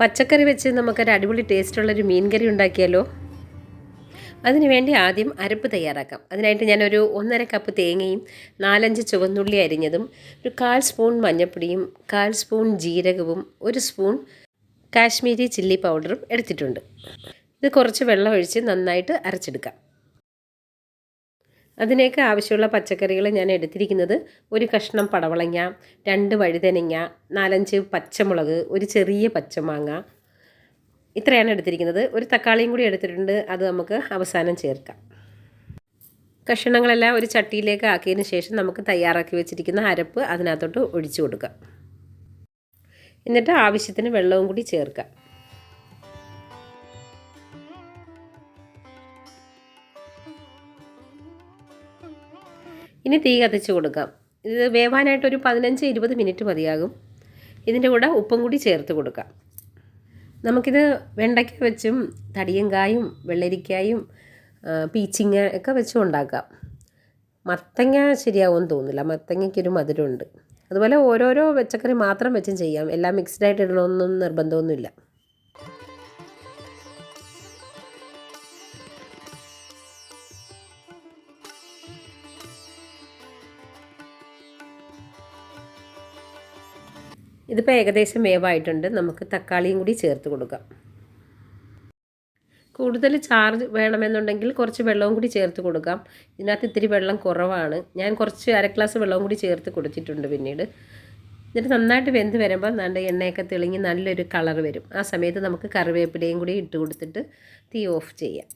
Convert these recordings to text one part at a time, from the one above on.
പച്ചക്കറി വെച്ച് നമുക്കൊരു അടിപൊളി ടേസ്റ്റുള്ളൊരു മീൻ കറി ഉണ്ടാക്കിയാലോ അതിനുവേണ്ടി ആദ്യം അരപ്പ് തയ്യാറാക്കാം. അതിനായിട്ട് ഞാനൊരു ഒന്നര കപ്പ് തേങ്ങയും നാലഞ്ച് ചുവന്നുള്ളി അരിഞ്ഞതും ഒരു കാൽ സ്പൂൺ മഞ്ഞൾപ്പൊടിയും കാൽ സ്പൂൺ ജീരകവും ഒരു സ്പൂൺ കാശ്മീരി ചില്ലി പൗഡറും എടുത്തിട്ടുണ്ട്. ഇത് കുറച്ച് വെള്ളം ഒഴിച്ച് നന്നായിട്ട് അരച്ചെടുക്കാം. അതിനേക്ക് ആവശ്യമുള്ള പച്ചക്കറികൾ ഞാൻ എടുത്തിരിക്കുന്നത് ഒരു കഷ്ണം പടവളങ്ങ രണ്ട് വഴുതനങ്ങ നാലഞ്ച് പച്ചമുളക് ഒരു ചെറിയ പച്ചമാങ്ങ. ഇത്രയാണ് എടുത്തിരിക്കുന്നത്. ഒരു തക്കാളിയും കൂടി എടുത്തിട്ടുണ്ട്. അത് നമുക്ക് അവസാനം ചേർക്കാം. കഷ്ണങ്ങളെല്ലാം ഒരു ചട്ടിയിലേക്ക് ആക്കിയതിന് ശേഷം നമുക്ക് തയ്യാറാക്കി വെച്ചിരിക്കുന്ന അരപ്പ് അതിനകത്തോട്ട് ഒഴിച്ചു കൊടുക്കാം. എന്നിട്ട് ആവശ്യത്തിന് വെള്ളവും കൂടി ചേർക്കാം. ഇനി തീ കത്തിച്ച് കൊടുക്കാം. ഇത് വേവാനായിട്ട് ഒരു പതിനഞ്ച് ഇരുപത് മിനിറ്റ് മതിയാകും. ഇതിന്റെ കൂടെ ഉപ്പും കൂടി ചേർത്ത് കൊടുക്കാം. നമുക്കിത് വെണ്ടയ്ക്ക വെച്ചും തടിയങ്കായും വെള്ളരിക്കായും പീച്ചിങ്ങ ഒക്കെ വെച്ചും ഉണ്ടാക്കാം. മത്തങ്ങ ശരിയാവുമെന്ന് തോന്നില്ല മത്തങ്ങയ്ക്കൊരു മധുരമുണ്ട്. അതുപോലെ ഓരോരോ പച്ചക്കറി മാത്രം വെച്ചും ചെയ്യാം. എല്ലാം മിക്സ്ഡായിട്ട് ഇടണമെന്നൊന്നും നിർബന്ധമൊന്നുമില്ല. ഇതിപ്പോൾ ഏകദേശം വേവായിട്ടുണ്ട്. നമുക്ക് തക്കാളിയും കൂടി ചേർത്ത് കൊടുക്കാം. കൂടുതൽ ചാർജ് വേണമെന്നുണ്ടെങ്കിൽ കുറച്ച് വെള്ളവും കൂടി ചേർത്ത് കൊടുക്കാം. ഇതിനകത്ത് ഇത്തിരി വെള്ളം കുറവാണ്. ഞാൻ കുറച്ച് അര ഗ്ലാസ് വെള്ളവും കൂടി ചേർത്ത് കൊടുത്തിട്ടുണ്ട് പിന്നീട്. എന്നിട്ട് നന്നായിട്ട് വെന്ത് വരുമ്പോൾ നല്ല എണ്ണയൊക്കെ തെളിഞ്ഞ് നല്ലൊരു കളർ വരും. ആ സമയത്ത് നമുക്ക് കറിവേപ്പിലയും കൂടി ഇട്ട് കൊടുത്തിട്ട് തീ ഓഫ് ചെയ്യാം.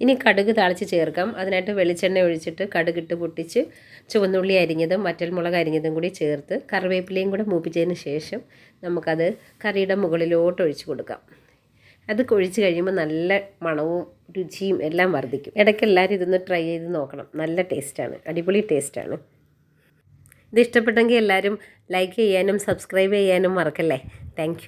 ഇനി കടുക് താളിച്ച് ചേർക്കാം. അതിനായിട്ട് വെളിച്ചെണ്ണ ഒഴിച്ചിട്ട് കടുകിട്ട് പൊട്ടിച്ച് ചുവന്നുള്ളി അരിഞ്ഞതും വറ്റൽമുളക് അരിഞ്ഞതും കൂടി ചേർത്ത് കറിവേപ്പിലയും കൂടെ മൂപ്പിച്ചതിന് ശേഷം നമുക്കത് കറിയുടെ മുകളിലോട്ട് ഒഴിച്ചു കൊടുക്കാം. അത് കൊഴിച്ച് കഴിയുമ്പോൾ നല്ല മണവും രുചിയും എല്ലാം വർദ്ധിക്കും. ഇടയ്ക്ക് എല്ലാവരും ഇതൊന്ന് ട്രൈ ചെയ്ത് നോക്കണം. നല്ല ടേസ്റ്റാണ്. അടിപൊളി ടേസ്റ്റാണ്. ഇത് ഇഷ്ടപ്പെട്ടെങ്കിൽ എല്ലാവരും ലൈക്ക് ചെയ്യാനും സബ്സ്ക്രൈബ് ചെയ്യാനും മറക്കല്ലേ. താങ്ക്